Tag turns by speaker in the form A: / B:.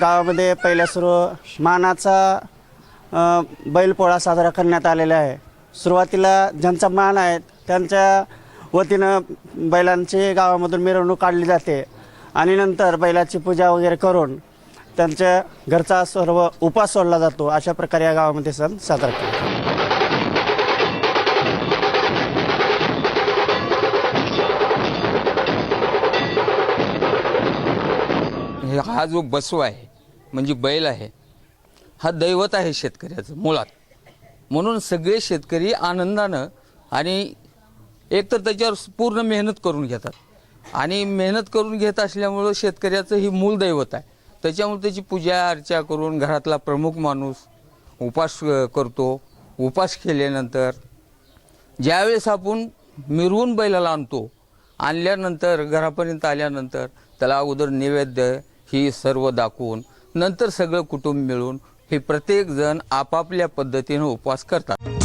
A: गावामध्ये पहिल्या सुरू मानाचा बैलपोळा साजरा करण्यात आलेला आहे. सुरुवातीला ज्यांचा मान आहे त्यांच्या वतीनं बैलांची गावामधून मिरवणूक काढली जाते. आणि नंतर बैलाची पूजा वगैरे करून त्यांच्या घरचा सर्व उपास सोडला जातो. अशा प्रकारे या गावामध्ये सण साजरा केला
B: हा जो बसू आहे म्हणजे बैल आहे. हा दैवत आहे शेतकऱ्याचं मुळात. म्हणून सगळे शेतकरी आनंदानं आणि एक तर त्याच्यावर पूर्ण मेहनत करून घेतात. आणि मेहनत करून घेत असल्यामुळं शेतकऱ्याचं ही मूल दैवत आहे. त्याच्यामुळे त्याची पूजा अर्चा करून घरातला प्रमुख माणूस उपास करतो. उपास केल्यानंतर ज्यावेळेस आपण मिरवून बैलाला आणतो आणल्यानंतर घरापर्यंत आल्यानंतर त्याला अगोदर नैवेद्य ही सर्व दाखवून नंतर सगळं कुटुंब मिळून हे प्रत्येकजण आपापल्या पद्धतीनं उपवास करतात.